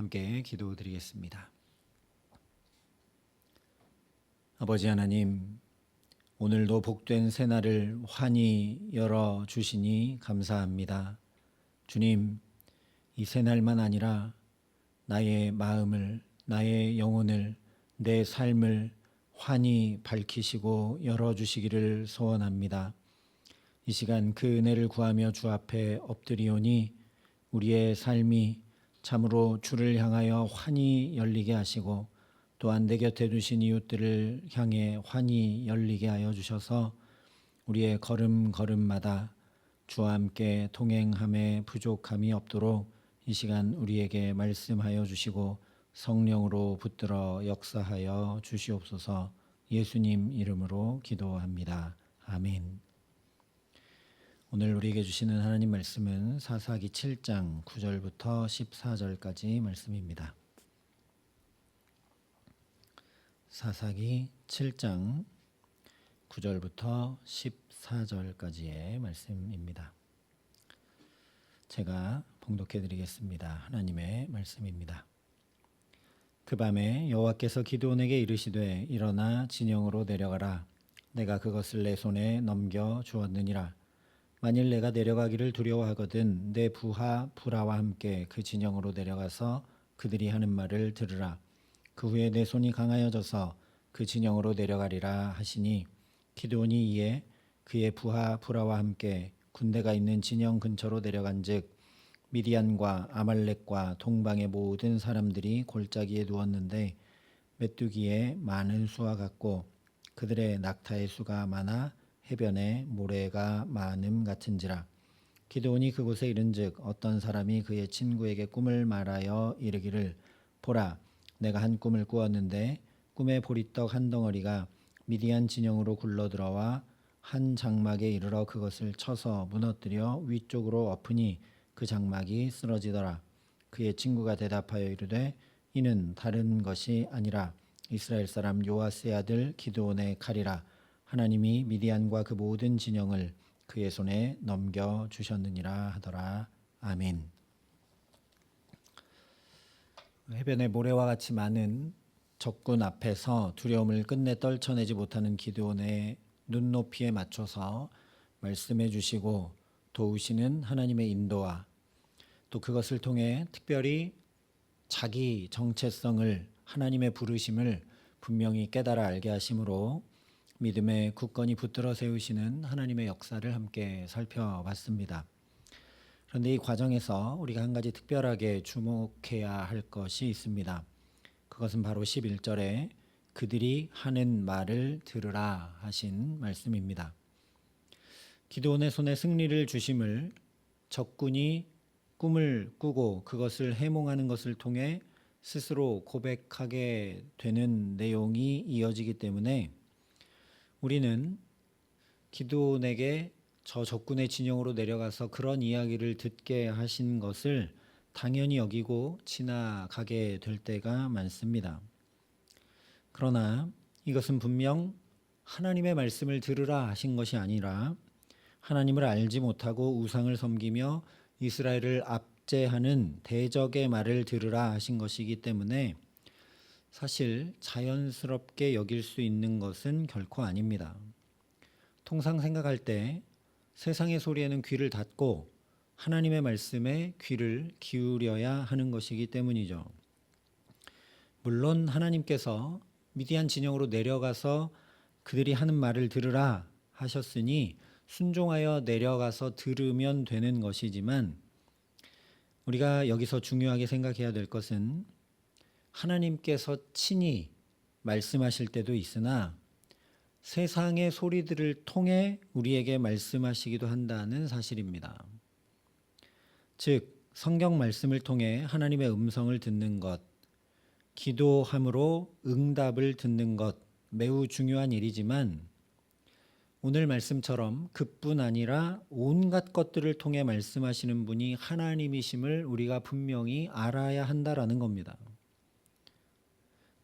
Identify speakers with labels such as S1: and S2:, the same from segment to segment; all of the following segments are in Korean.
S1: 함께 기도드리겠습니다. 아버지 하나님, 오늘도 복된 새날을 환히 열어 주시니 감사합니다. 주님, 이 새날만 아니라 나의 마음을, 나의 영혼을, 내 삶을 환히 밝히시고 열어 주시기를 소원합니다. 이 시간 그 은혜를 구하며 주 앞에 엎드리오니 우리의 삶이 참으로 주를 향하여 환히 열리게 하시고 또한 내 곁에 두신 이웃들을 향해 환히 열리게 하여 주셔서 우리의 걸음 걸음마다 주와 함께 동행함에 부족함이 없도록 이 시간 우리에게 말씀하여 주시고 성령으로 붙들어 역사하여 주시옵소서 예수님 이름으로 기도합니다. 아멘. 오늘 우리에게 주시는 하나님 말씀은 사사기 7장 9절부터 14절까지 말씀입니다. 사사기 7장 9절부터 14절까지의 말씀입니다. 제가 봉독해 드리겠습니다. 하나님의 말씀입니다. 그 밤에 여호와께서 기드온에게 이르시되 일어나 진영으로 내려가라 내가 그것을 내 손에 넘겨 주었느니라 만일 내가 내려가기를 두려워하거든 내 부하 부라와 함께 그 진영으로 내려가서 그들이 하는 말을 들으라. 그 후에 내 손이 강하여져서 그 진영으로 내려가리라 하시니 기드온이 이에 그의 부하 부라와 함께 군대가 있는 진영 근처로 내려간즉 미디안과 아말렉과 동방의 모든 사람들이 골짜기에 누웠는데 메뚜기에 많은 수와 같고 그들의 낙타의 수가 많아 해변에 모래가 많음 같은지라. 기드온이 그곳에 이른즉 어떤 사람이 그의 친구에게 꿈을 말하여 이르기를 보라 내가 한 꿈을 꾸었는데 꿈에 보리떡 한 덩어리가 미디안 진영으로 굴러 들어와 한 장막에 이르러 그것을 쳐서 무너뜨려 위쪽으로 엎으니 그 장막이 쓰러지더라. 그의 친구가 대답하여 이르되 이는 다른 것이 아니라 이스라엘 사람 요아스의 아들 기드온의 칼이라 하나님이 미디안과 그 모든 진영을 그의 손에 넘겨 주셨느니라 하더라 아멘. 해변에 모래와 같이 많은 적군 앞에서 두려움을 끝내 떨쳐내지 못하는 기드온의 눈높이에 맞춰서 말씀해 주시고 도우시는 하나님의 인도와 또 그것을 통해 특별히 자기 정체성을 하나님의 부르심을 분명히 깨달아 알게 하심으로 믿음의 굳건히 붙들어 세우시는 하나님의 역사를 함께 살펴봤습니다. 그런데 이 과정에서 우리가 한 가지 특별하게 주목해야 할 것이 있습니다. 그것은 바로 11절에 그들이 하는 말을 들으라 하신 말씀입니다. 기도원의 손에 승리를 주심을 적군이 꿈을 꾸고 그것을 해몽하는 것을 통해 스스로 고백하게 되는 내용이 이어지기 때문에 우리는 기도원에게 저 적군의 진영으로 내려가서 그런 이야기를 듣게 하신 것을 당연히 여기고 지나가게 될 때가 많습니다. 그러나 이것은 분명 하나님의 말씀을 들으라 하신 것이 아니라 하나님을 알지 못하고 우상을 섬기며 이스라엘을 압제하는 대적의 말을 들으라 하신 것이기 때문에 사실 자연스럽게 여길 수 있는 것은 결코 아닙니다. 통상 생각할 때 세상의 소리에는 귀를 닫고 하나님의 말씀에 귀를 기울여야 하는 것이기 때문이죠. 물론 하나님께서 미디안 진영으로 내려가서 그들이 하는 말을 들으라 하셨으니 순종하여 내려가서 들으면 되는 것이지만 우리가 여기서 중요하게 생각해야 될 것은 하나님께서 친히 말씀하실 때도 있으나 세상의 소리들을 통해 우리에게 말씀하시기도 한다는 사실입니다. 즉, 성경 말씀을 통해 하나님의 음성을 듣는 것, 기도함으로 응답을 듣는 것 매우 중요한 일이지만 오늘 말씀처럼 그뿐 아니라 온갖 것들을 통해 말씀하시는 분이 하나님이심을 우리가 분명히 알아야 한다라는 겁니다.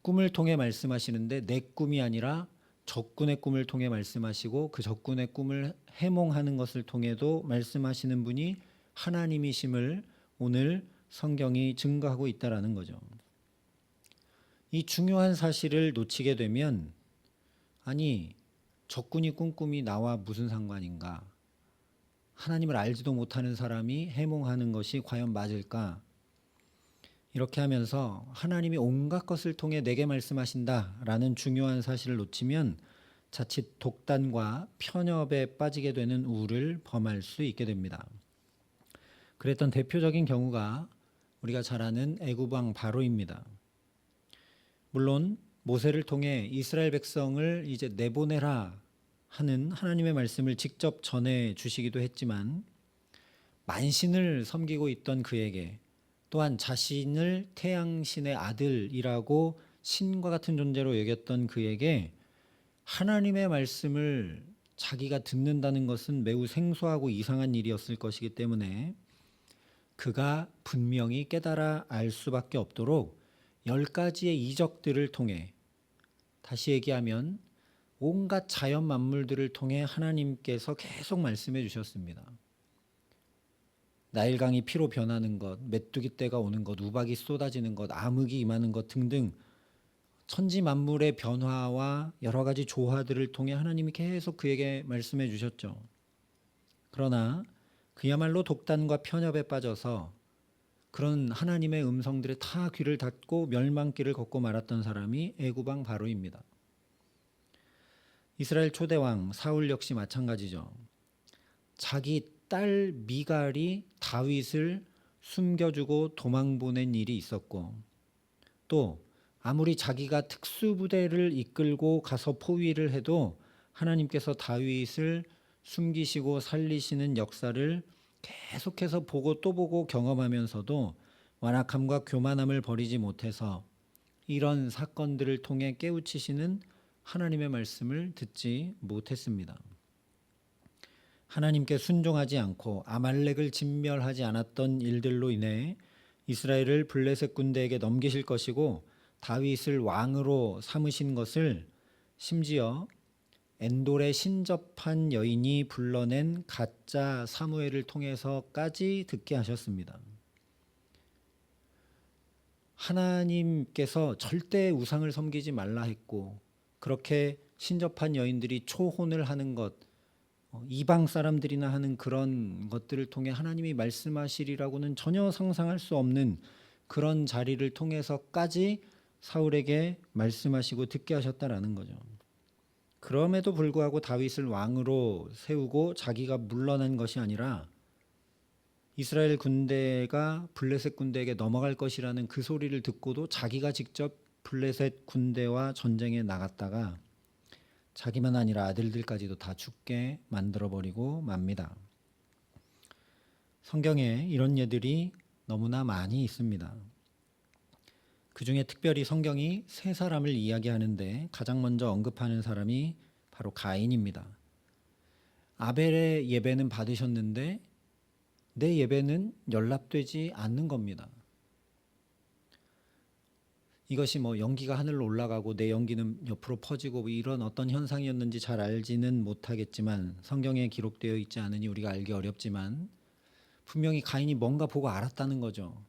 S1: 꿈을 통해 말씀하시는데 내 꿈이 아니라 적군의 꿈을 통해 말씀하시고 그 적군의 꿈을 해몽하는 것을 통해도 말씀하시는 분이 하나님이심을 오늘 성경이 증거하고 있다라는 거죠. 이 중요한 사실을 놓치게 되면 아니 적군이 꿈꿈이 나와 무슨 상관인가? 하나님을 알지도 못하는 사람이 해몽하는 것이 과연 맞을까? 이렇게 하면서 하나님이 온갖 것을 통해 내게 말씀하신다라는 중요한 사실을 놓치면 자칫 독단과 편협에 빠지게 되는 우를 범할 수 있게 됩니다. 그랬던 대표적인 경우가 우리가 잘 아는 애굽왕 바로입니다. 물론 모세를 통해 이스라엘 백성을 이제 내보내라 하는 하나님의 말씀을 직접 전해 주시기도 했지만 만신을 섬기고 있던 그에게 또한 자신을 태양신의 아들이라고 신과 같은 존재로 여겼던 그에게 하나님의 말씀을 자기가 듣는다는 것은 매우 생소하고 이상한 일이었을 것이기 때문에 그가 분명히 깨달아 알 수밖에 없도록 열 가지의 이적들을 통해 다시 얘기하면 온갖 자연 만물들을 통해 하나님께서 계속 말씀해 주셨습니다. 나일강이 피로 변하는 것, 메뚜기 때가 오는 것, 우박이 쏟아지는 것, 암흑이 임하는 것 등등 천지 만물의 변화와 여러 가지 조화들을 통해 하나님이 계속 그에게 말씀해 주셨죠. 그러나 그야말로 독단과 편협에 빠져서 그런 하나님의 음성들에 다 귀를 닫고 멸망길을 걷고 말았던 사람이 애구방 바로입니다. 이스라엘 초대왕 사울 역시 마찬가지죠. 자기 딸 미갈이 다윗을 숨겨주고 도망 보낸 일이 있었고 또 아무리 자기가 특수부대를 이끌고 가서 포위를 해도 하나님께서 다윗을 숨기시고 살리시는 역사를 계속해서 보고 또 보고 경험하면서도 완악함과 교만함을 버리지 못해서 이런 사건들을 통해 깨우치시는 하나님의 말씀을 듣지 못했습니다. 하나님께 순종하지 않고 아말렉을 진멸하지 않았던 일들로 인해 이스라엘을 블레셋 군대에게 넘기실 것이고 다윗을 왕으로 삼으신 것을 심지어 엔돌에 신접한 여인이 불러낸 가짜 사무엘을 통해서까지 듣게 하셨습니다. 하나님께서 절대 우상을 섬기지 말라 했고 그렇게 신접한 여인들이 초혼을 하는 것 어, 이방 사람들이나 하는 그런 것들을 통해 하나님이 말씀하시리라고는 전혀 상상할 수 없는 그런 자리를 통해서까지 사울에게 말씀하시고 듣게 하셨다라는 거죠. 그럼에도 불구하고 다윗을 왕으로 세우고 자기가 물러난 것이 아니라 이스라엘 군대가 블레셋 군대에게 넘어갈 것이라는 그 소리를 듣고도 자기가 직접 블레셋 군대와 전쟁에 나갔다가 자기만 아니라 아들들까지도 다 죽게 만들어 버리고 맙니다. 성경에 이런 예들이 너무나 많이 있습니다. 그 중에 특별히 성경이 세 사람을 이야기하는데 가장 먼저 언급하는 사람이 바로 가인입니다. 아벨의 예배는 받으셨는데 내 예배는 연락되지 않는 겁니다. 이것이 뭐 연기가 하늘로 올라가고 내 연기는 옆으로 퍼지고 뭐 이런 어떤 현상이었는지 잘 알지는 못하겠지만 성경에 기록되어 있지 않으니 우리가 알기 어렵지만 분명히 가인이 뭔가 보고 알았다는 거죠.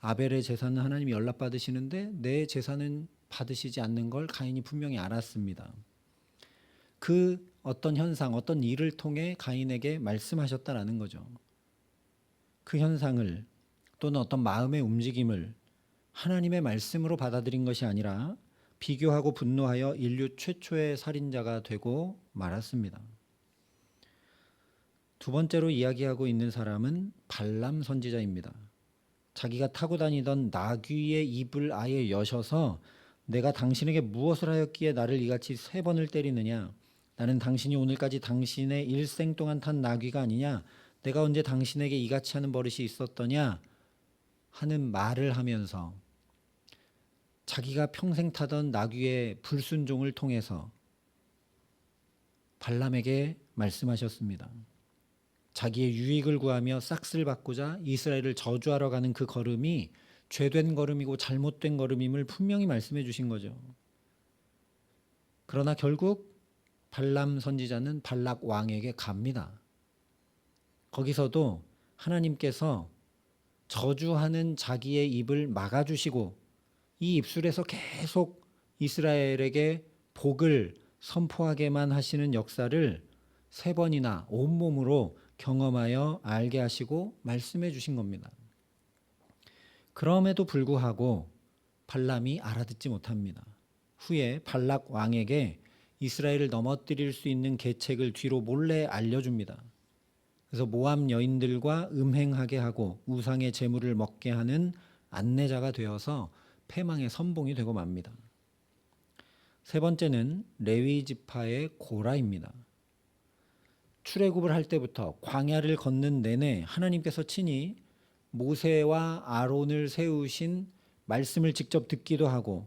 S1: 아벨의 재산은 하나님이 연락 받으시는데 내 재산은 받으시지 않는 걸 가인이 분명히 알았습니다. 그 어떤 현상, 어떤 일을 통해 가인에게 말씀하셨다라는 거죠. 그 현상을 또는 어떤 마음의 움직임을 하나님의 말씀으로 받아들인 것이 아니라 비교하고 분노하여 인류 최초의 살인자가 되고 말았습니다. 두 번째로 이야기하고 있는 사람은 발람 선지자입니다. 자기가 타고 다니던 나귀의 입을 아예 여셔서 내가 당신에게 무엇을 하였기에 나를 이같이 세 번을 때리느냐? 나는 당신이 오늘까지 당신의 일생 동안 탄 나귀가 아니냐? 내가 언제 당신에게 이같이 하는 버릇이 있었더냐? 하는 말을 하면서 자기가 평생 타던 나귀의 불순종을 통해서 발람에게 말씀하셨습니다. 자기의 유익을 구하며 싹쓸 받고자 이스라엘을 저주하러 가는 그 걸음이 죄된 걸음이고 잘못된 걸음임을 분명히 말씀해 주신 거죠. 그러나 결국 발람 선지자는 발락 왕에게 갑니다. 거기서도 하나님께서 저주하는 자기의 입을 막아주시고 이 입술에서 계속 이스라엘에게 복을 선포하게만 하시는 역사를 세 번이나 온몸으로 경험하여 알게 하시고 말씀해 주신 겁니다. 그럼에도 불구하고 발람이 알아듣지 못합니다. 후에 발락 왕에게 이스라엘을 넘어뜨릴 수 있는 계책을 뒤로 몰래 알려줍니다. 그래서 모함 여인들과 음행하게 하고 우상의 재물을 먹게 하는 안내자가 되어서 패망의 선봉이 되고 맙니다. 세 번째는 레위 지파의 고라입니다. 출애굽을 할 때부터 광야를 걷는 내내 하나님께서 친히 모세와 아론을 세우신 말씀을 직접 듣기도 하고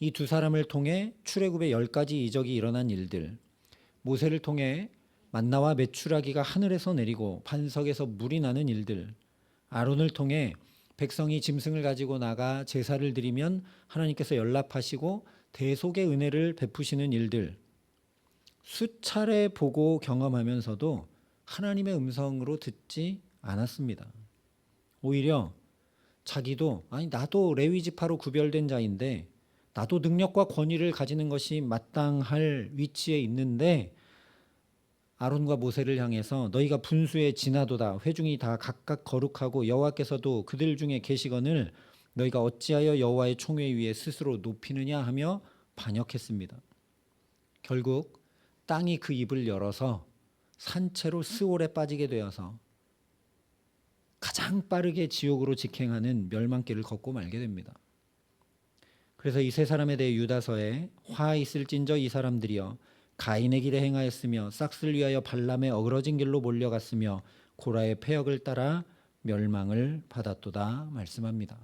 S1: 이 두 사람을 통해 출애굽의 열 가지 이적이 일어난 일들, 모세를 통해 만나와 메추라기가 하늘에서 내리고 반석에서 물이 나는 일들, 아론을 통해 백성이 짐승을 가지고 나가 제사를 드리면 하나님께서 연락하시고 대속의 은혜를 베푸시는 일들, 수차례 보고 경험하면서도 하나님의 음성으로 듣지 않았습니다. 오히려 자기도 아니 나도 레위 지파로 구별된 자인데 나도 능력과 권위를 가지는 것이 마땅할 위치에 있는데 아론과 모세를 향해서 너희가 분수에 지나도다 회중이 다 각각 거룩하고 여호와께서도 그들 중에 계시거늘 너희가 어찌하여 여호와의 총회 위에 스스로 높이느냐 하며 반역했습니다. 결국 땅이 그 입을 열어서 산채로 스올에 빠지게 되어서 가장 빠르게 지옥으로 직행하는 멸망길을 걷고 말게 됩니다. 그래서 이 세 사람에 대해 유다서에 화 있을진저 이 사람들이여 가인의 길에 행하였으며 싹스를 위하여 발람의 어그러진 길로 몰려갔으며 고라의 폐역을 따라 멸망을 받았도다 말씀합니다.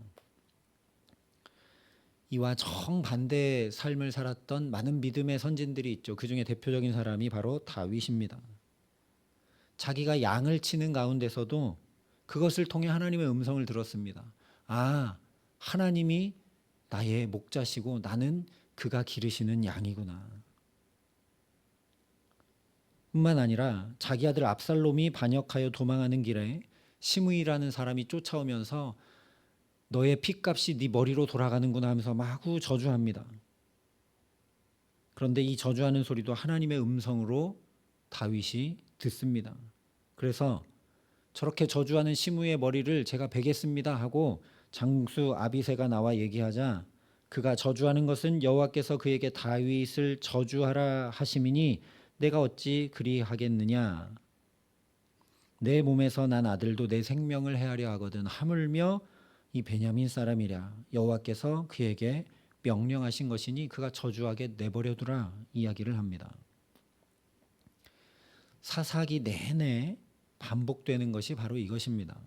S1: 이와 정반대의 삶을 살았던 많은 믿음의 선진들이 있죠. 그 중에 대표적인 사람이 바로 다윗입니다. 자기가 양을 치는 가운데서도 그것을 통해 하나님의 음성을 들었습니다. 아, 하나님이 나의 목자시고 나는 그가 기르시는 양이구나. 뿐만 아니라 자기 아들 압살롬이 반역하여 도망하는 길에 시므이라는 사람이 쫓아오면서 너의 핏값이 네 머리로 돌아가는구나 하면서 마구 저주합니다. 그런데 이 저주하는 소리도 하나님의 음성으로 다윗이 듣습니다. 그래서 저렇게 저주하는 시므의 머리를 제가 베겠습니다 하고 장수 아비세가 나와 얘기하자 그가 저주하는 것은 여호와께서 그에게 다윗을 저주하라 하심이니 내가 어찌 그리하겠느냐 내 몸에서 난 아들도 내 생명을 헤아려 하거든 하물며 이 베냐민 사람이랴 여호와께서 그에게 명령하신 것이니 그가 저주하게 내버려두라 이야기를 합니다. 사사기 내내 반복되는 것이 바로 이것입니다.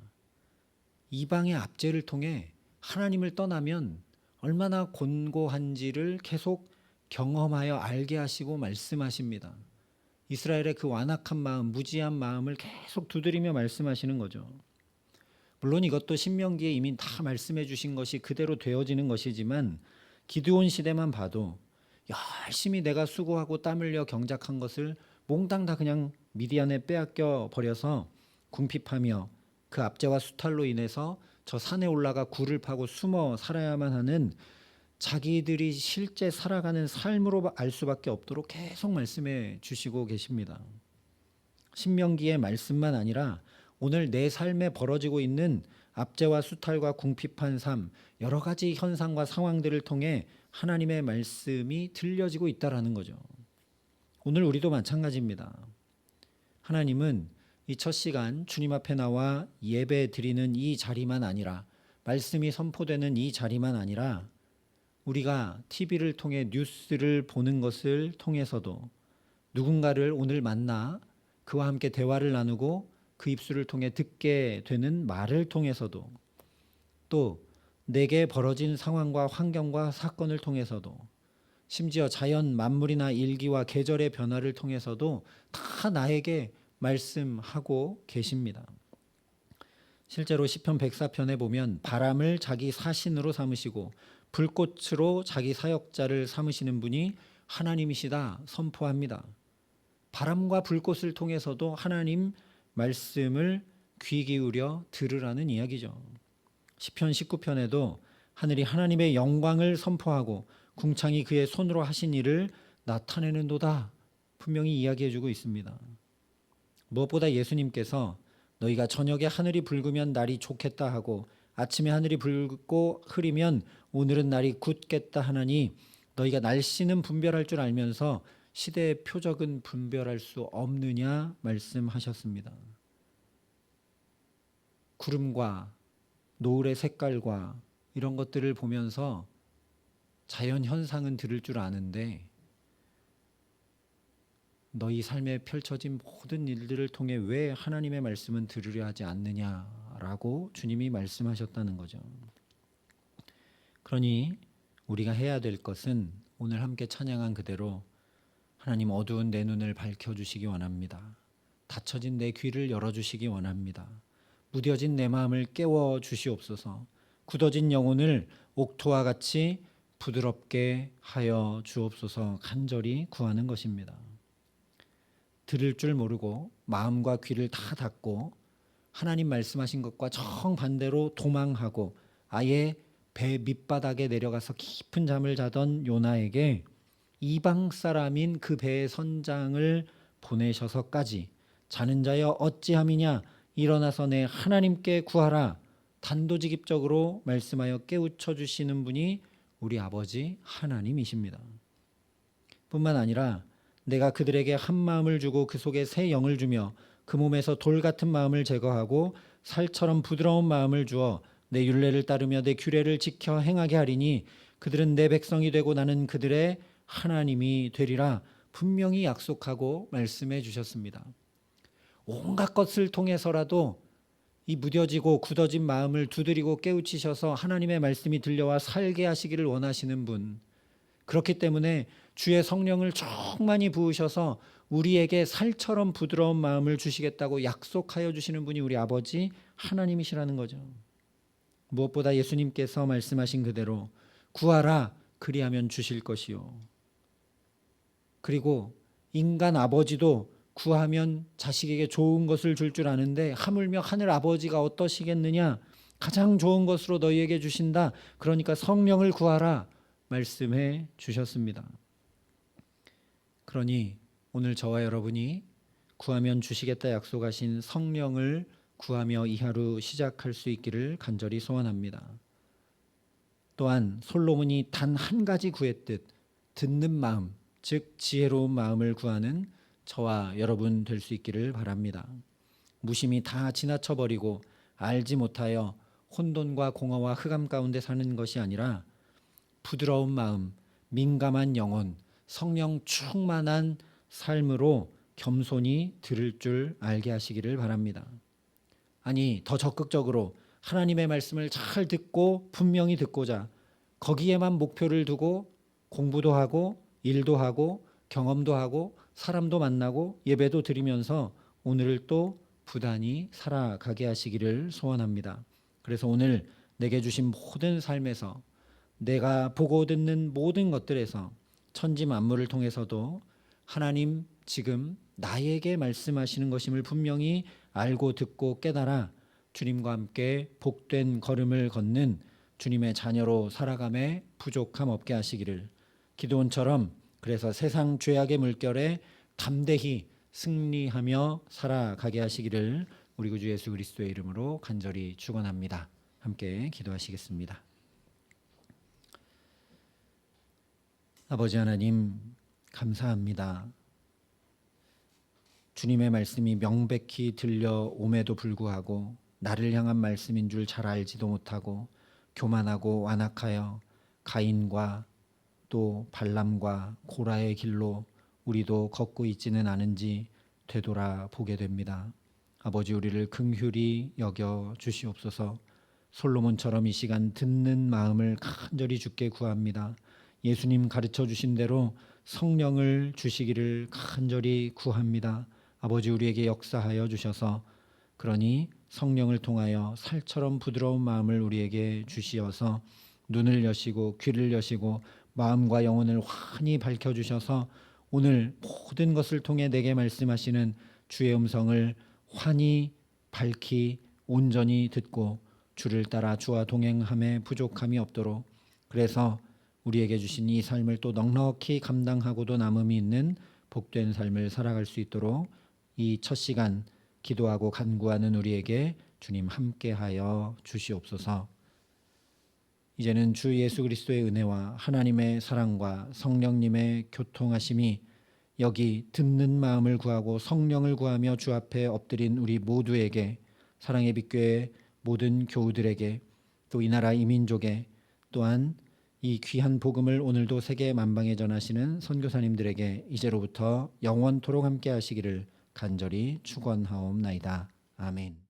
S1: 이방의 압제를 통해 하나님을 떠나면 얼마나 곤고한지를 계속 경험하여 알게 하시고 말씀하십니다. 이스라엘의 그 완악한 마음, 무지한 마음을 계속 두드리며 말씀하시는 거죠. 물론 이것도 신명기에 이미 다 말씀해 주신 것이 그대로 되어지는 것이지만 기드온 시대만 봐도 열심히 내가 수고하고 땀 흘려 경작한 것을 몽땅 다 그냥 미디안에 빼앗겨 버려서 궁핍하며 그 압제와 수탈로 인해서 저 산에 올라가 굴을 파고 숨어 살아야만 하는 자기들이 실제 살아가는 삶으로 알 수밖에 없도록 계속 말씀해 주시고 계십니다. 신명기의 말씀만 아니라 오늘 내 삶에 벌어지고 있는 압제와 수탈과 궁핍한 삶, 여러 가지 현상과 상황들을 통해 하나님의 말씀이 들려지고 있다라는 거죠. 오늘 우리도 마찬가지입니다. 하나님은 이 첫 시간 주님 앞에 나와 예배 드리는 이 자리만 아니라 말씀이 선포되는 이 자리만 아니라 우리가 TV를 통해 뉴스를 보는 것을 통해서도 누군가를 오늘 만나 그와 함께 대화를 나누고 그 입술을 통해 듣게 되는 말을 통해서도 또 내게 벌어진 상황과 환경과 사건을 통해서도 심지어 자연 만물이나 일기와 계절의 변화를 통해서도 다 나에게 말씀하고 계십니다. 실제로 시편 104편에 보면 바람을 자기 사신으로 삼으시고 불꽃으로 자기 사역자를 삼으시는 분이 하나님이시다 선포합니다. 바람과 불꽃을 통해서도 하나님 말씀을 귀 기울여 들으라는 이야기죠. 시편 19편에도 하늘이 하나님의 영광을 선포하고 궁창이 그의 손으로 하신 일을 나타내는도다 분명히 이야기해 주고 있습니다. 무엇보다 예수님께서 너희가 저녁에 하늘이 붉으면 날이 좋겠다 하고 아침에 하늘이 붉고 흐리면 오늘은 날이 굳겠다 하나니 너희가 날씨는 분별할 줄 알면서 시대의 표적은 분별할 수 없느냐 말씀하셨습니다. 구름과 노을의 색깔과 이런 것들을 보면서 자연 현상은 들을 줄 아는데 너희 삶에 펼쳐진 모든 일들을 통해 왜 하나님의 말씀은 들으려 하지 않느냐라고 주님이 말씀하셨다는 거죠. 그러니 우리가 해야 될 것은 오늘 함께 찬양한 그대로 하나님 어두운 내 눈을 밝혀 주시기 원합니다. 닫혀진 내 귀를 열어 주시기 원합니다. 무뎌진 내 마음을 깨워 주시옵소서. 굳어진 영혼을 옥토와 같이 부드럽게 하여 주옵소서 간절히 구하는 것입니다. 들을 줄 모르고 마음과 귀를 다 닫고 하나님 말씀하신 것과 정반대로 도망하고 아예 배 밑바닥에 내려가서 깊은 잠을 자던 요나에게 이방 사람인 그 배의 선장을 보내셔서까지 자는 자여 어찌함이냐 일어나서 내 하나님께 구하라 단도직입적으로 말씀하여 깨우쳐 주시는 분이 우리 아버지 하나님이십니다. 뿐만 아니라 내가 그들에게 한 마음을 주고 그 속에 새 영을 주며 그 몸에서 돌 같은 마음을 제거하고 살처럼 부드러운 마음을 주어 내 율례를 따르며 내 규례를 지켜 행하게 하리니 그들은 내 백성이 되고 나는 그들의 하나님이 되리라 분명히 약속하고 말씀해 주셨습니다. 온갖 것을 통해서라도 이 무뎌지고 굳어진 마음을 두드리고 깨우치셔서 하나님의 말씀이 들려와 살게 하시기를 원하시는 분. 그렇기 때문에 주의 성령을 충만히 부으셔서 우리에게 살처럼 부드러운 마음을 주시겠다고 약속하여 주시는 분이 우리 아버지 하나님이시라는 거죠. 무엇보다 예수님께서 말씀하신 그대로 구하라 그리하면 주실 것이요. 그리고 인간 아버지도 구하면 자식에게 좋은 것을 줄줄 아는데 하물며 하늘 아버지가 어떠시겠느냐? 가장 좋은 것으로 너희에게 주신다. 그러니까 성령을 구하라 말씀해 주셨습니다. 그러니 오늘 저와 여러분이 구하면 주시겠다 약속하신 성령을 구하며 이 하루 시작할 수 있기를 간절히 소원합니다. 또한 솔로몬이 단 한 가지 구했듯 듣는 마음, 즉 지혜로운 마음을 구하는 저와 여러분 될 수 있기를 바랍니다. 무심히 다 지나쳐 버리고 알지 못하여 혼돈과 공허와 흑암 가운데 사는 것이 아니라 부드러운 마음, 민감한 영혼, 성령 충만한 삶으로 겸손히 들을 줄 알게 하시기를 바랍니다. 아니, 더 적극적으로 하나님의 말씀을 잘 듣고 분명히 듣고자 거기에만 목표를 두고 공부도 하고 일도 하고 경험도 하고 사람도 만나고 예배도 드리면서 오늘을 또 부단히 살아가게 하시기를 소원합니다. 그래서 오늘 내게 주신 모든 삶에서 내가 보고 듣는 모든 것들에서 천지 만물을 통해서도 하나님 지금 나에게 말씀하시는 것임을 분명히 알고 듣고 깨달아 주님과 함께 복된 걸음을 걷는 주님의 자녀로 살아감에 부족함 없게 하시기를 기도원처럼 그래서 세상 죄악의 물결에 담대히 승리하며 살아가게 하시기를 우리 구주 예수 그리스도의 이름으로 간절히 축원합니다. 함께 기도하시겠습니다. 아버지 하나님 감사합니다. 주님의 말씀이 명백히 들려옴에도 불구하고 나를 향한 말씀인 줄 잘 알지도 못하고 교만하고 완악하여 가인과 또 발람과 고라의 길로 우리도 걷고 있지는 않은지 되돌아 보게 됩니다. 아버지 우리를 긍휼히 여겨 주시옵소서. 솔로몬처럼 이 시간 듣는 마음을 간절히 주께 구합니다. 예수님 가르쳐 주신 대로 성령을 주시기를 간절히 구합니다. 아버지 우리에게 역사하여 주셔서 그러니 성령을 통하여 살처럼 부드러운 마음을 우리에게 주시어서 눈을 여시고 귀를 여시고 마음과 영혼을 환히 밝혀 주셔서 오늘 모든 것을 통해 내게 말씀하시는 주의 음성을 환히 밝히 온전히 듣고 주를 따라 주와 동행함에 부족함이 없도록 그래서 우리에게 주신 이 삶을 또 넉넉히 감당하고도 남음이 있는 복된 삶을 살아갈 수 있도록 이 첫 시간 기도하고 간구하는 우리에게 주님 함께하여 주시옵소서. 이제는 주 예수 그리스도의 은혜와 하나님의 사랑과 성령님의 교통하심이 여기 듣는 마음을 구하고 성령을 구하며 주 앞에 엎드린 우리 모두에게 사랑의 빛교회 모든 교우들에게 또 이 나라 이민족에 또한 이 귀한 복음을 오늘도 세계 만방에 전하시는 선교사님들에게 이제로부터 영원토록 함께 하시기를 간절히 축원하옵나이다. 아멘.